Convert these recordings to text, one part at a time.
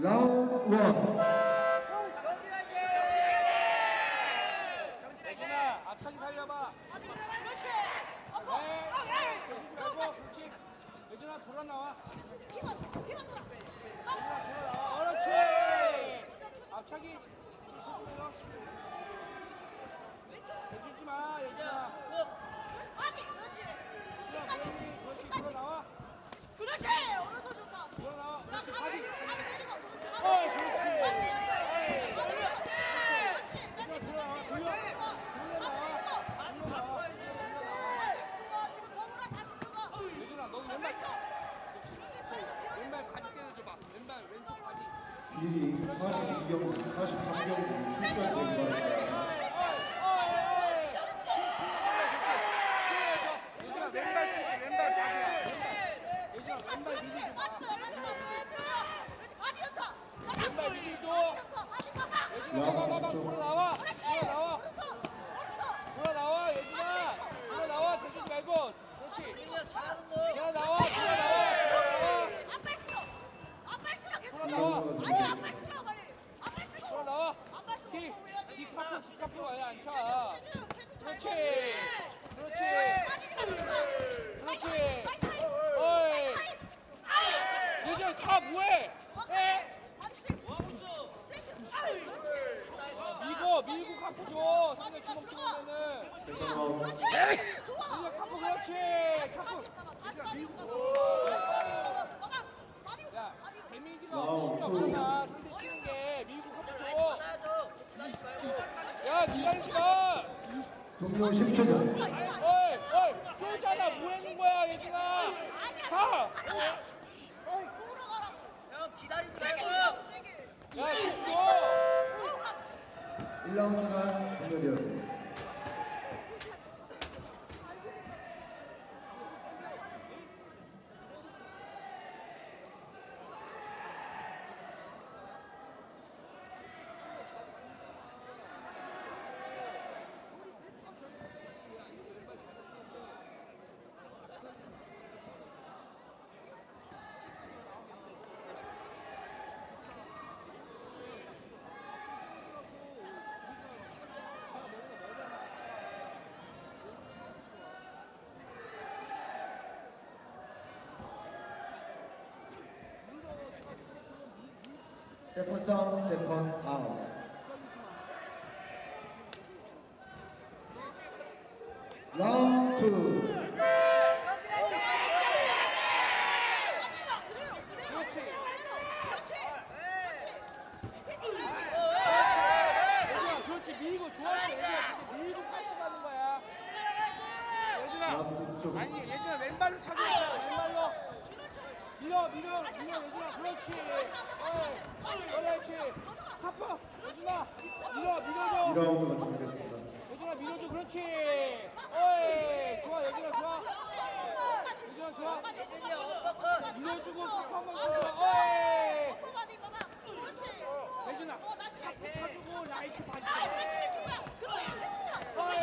라운드 원 예준아 앞차기 살려봐 네 예준이 말고 그렇지 예준아 돌아 나와 예준아 돌아 나와 그렇지 앞차기 해주지 마 예준아 예준아 그렇지 그렇지 돌아 나와 그렇지! 오른손 좋다. 돌아 나와 자, 그렇지 가위, 바디 가위 내리고. 어이, 그렇지. 그렇지. 예준아 돌아 나와 돌려 돌려 나와 돌려 나와 지금 동으로 다시 들어가. 예준아 너 왼발 왼발 바디 떼줘봐 왼발 왼쪽 바디 1위 42경기 43경기 출전 경기 예준아 왼발 쓰지 왼발 바디야 예준아 안 차 그렇지 그렇지 그렇지 어이 예준아 가 뭐해 에 밀고 밀고 카프 줘 상대 주먹 들어오면은 예준아 카프 그렇지 예준아 밀고 야 와우, 없이 없잖아 상대 치는 게 밀고 카프 줘야 기다리지 마 종료 10초 전 어이 어이 쫄잖아 뭐 하는 거야 예준아 가! 형 기다리지 말고 야 계속 1라운드가 종료되었습니다. 세컨 싸움 세컨 아웃. 라운드. 2 그렇지 예준아 그렇지. 밀고 좋아해 예준아 근데 밀고 카프 가는 거야. 예준아. 라스트 쪽. 아니 예준아 왼발로 차고 밀어 밀어 밀어 예준아. 그렇지. 어이, 그렇지. 카프 예준아 밀어 밀어줘. 2라운드가 종료됐습니다. 예준아 밀어줘. 그렇지. 어이 좋아 예준아 좋아. 예준아 좋아. 밀어주고 카프 한번 쳐줘. 어이. 예준아 카프 차주고 라이트 바지 어이 어이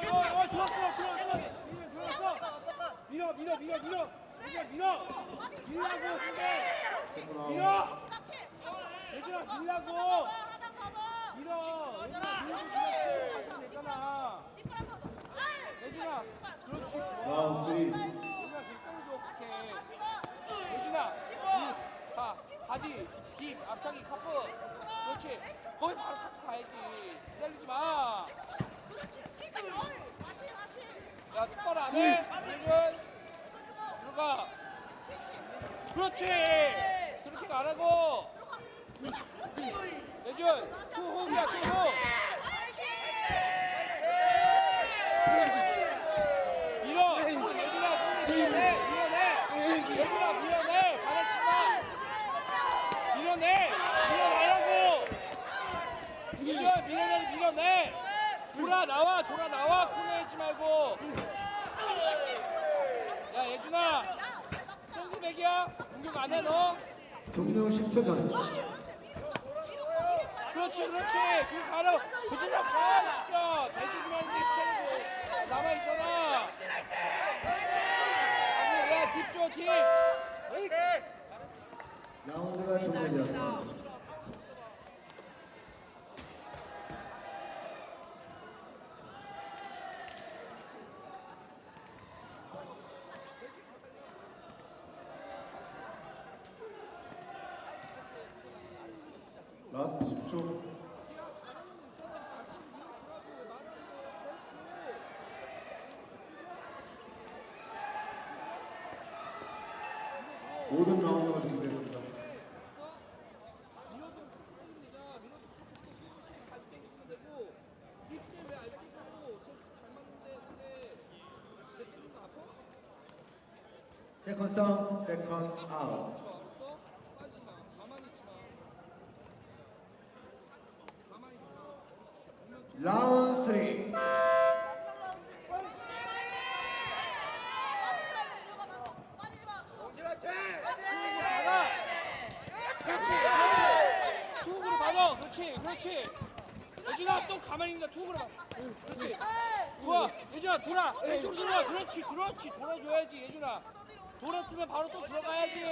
어이 어이 좋았어 좋았어 밀어 좋았어. 밀어 밀어 밀어 밀어 예준아 밀어 밀라고 근데 밀어 예준아 밀라고 밀어 예준아 되잖아 예준아 그렇지 좋아 라운드 3 예준아 뒷땅 줘 그렇지 예준아 이, 봐 바디 딥 앞차기 카프 그렇지 거기 바로 카프 가야지 기다리지 마야 똑바로. 안해 예준 들어가. 그렇지. 그렇게 안 하고. 예준 투 호흡이야 투 호흡 밀어 예준아 손을 밀어내 밀어내 예준아 밀어내 받아치마 밀어내 밀어내라고 밀어 밀어내 밀어내 돌아 나와 돌아 나와 코너했지 말고 야 예준아 샌드백이야 공격 안 해 너 종료 10초 전 그렇지 그렇지. 그 바로 그대로 가 시켜. 대주면 입체고 남아 있잖아. 야딥줘딥 라운드가 종료되었습니다. 라스트 10초. 야 잘하는 거 있잖아. 좀 밀어주라고 왜 말하는 거야? 밀어줘. 모든 라운드가 준비됐습니다. 밀어줘 킥입니다. 밀어줘 킥 다시 땡기면 되고 힙을 왜안 쓰고 저잘 맞는데 근데 제 땡기는 거 아파? 세컨 성, 세컨 아웃. 저 알았어? 빠지 마. 가만히 있지 마. 가만히 있지 마. 보면 라운드 3. 받아. 그렇지, 그렇지. 투구로 받아. 그렇지. 예준아 또 가만히 있는다. 투구로. 그렇지. 좋아. 예준아 돌아. 왼쪽으로 돌아. 그렇지, 그렇지. 돌아줘야지 예준아. 돌았으면 바로 또 들어가야지.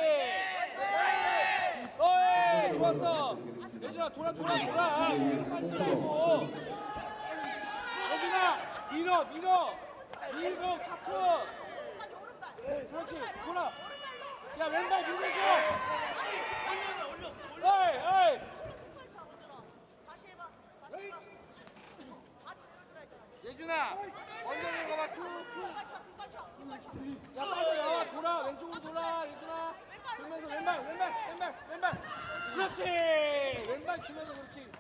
어이, 좋았어. 예준아 돌아, 돌아, 돌아. 빠지지 말고. 예준아 밀어, 밀어. 밀고 카트. 그렇지, 돌아. 야 왼발 밀어줘. 어이, 어이. 예준아, 먼저 내려가봐. 쭉, 쭉. 야 빠져 나와 돌아. 왼쪽으로 돌아 예준아. 그러면서 왼발 왼발 왼발 왼발. 그렇지. 왼발 치면서 그렇지.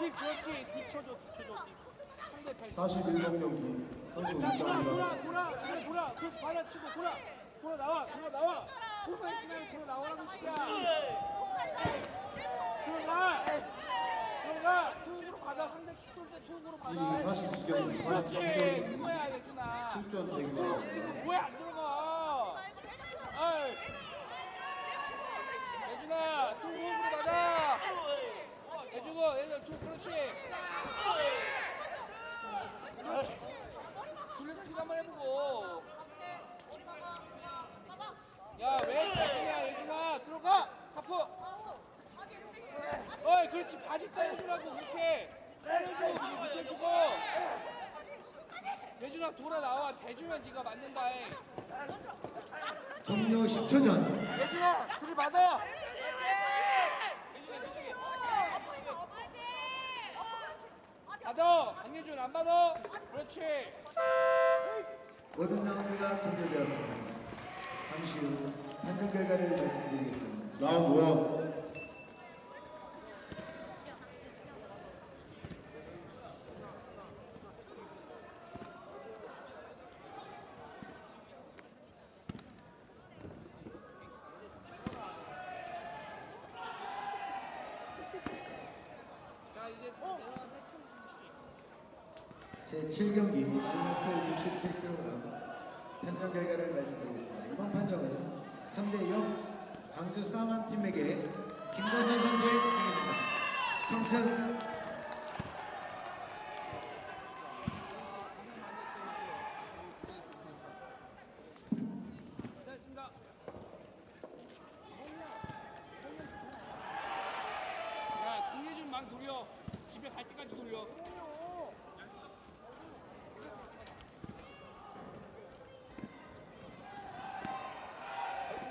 딥 그렇지. 딥 쳐줘 딥 쳐줘 딥 상대 발 41번 경기. 선수 자 돌아 입장입니다. 돌아 돌아. 그래 돌아. 그래서 받아치고 돌아. 돌아 나와 돌아 나와. 돌아 있지만 돌아 나오라고 시야 들어가 들어가 투으로 받아 상대 킥돌 때 투으로 받아 42경기. 그렇지 83경기. 그거야 예준아 출전 투 대기입니다. 지금 왜 안 들어가 아이 예준아 투 호흡으로 받아 해주고 얘들 투 그렇지 그렇지 돌려잡기도 한번 해보고 야왜 예준아 예준아 들어가 카프 어이 써주라고 그렇게 때려줘 밑에 주고 예준아 돌아 나와 대주면 네가 맞는다 해 종료 10초 전. 예준아 둘이 받아 받아 강예준 안 받아 그렇지 모든 라운드가 종료되었습니다. 잠시 후 판정 결과를 말씀드리겠습니다. 라운드 뭐야? 자 이제 내려가서 참 제 7경기 마이너스 67kg 판정 결과를 말씀드리겠습니다. 이번 판정은 3대0 광주 싸움한 팀에게 김건현 선수의 승입니다. 청승 됐습니다 야 강예준 막 노려 집에 갈 때까지 돌려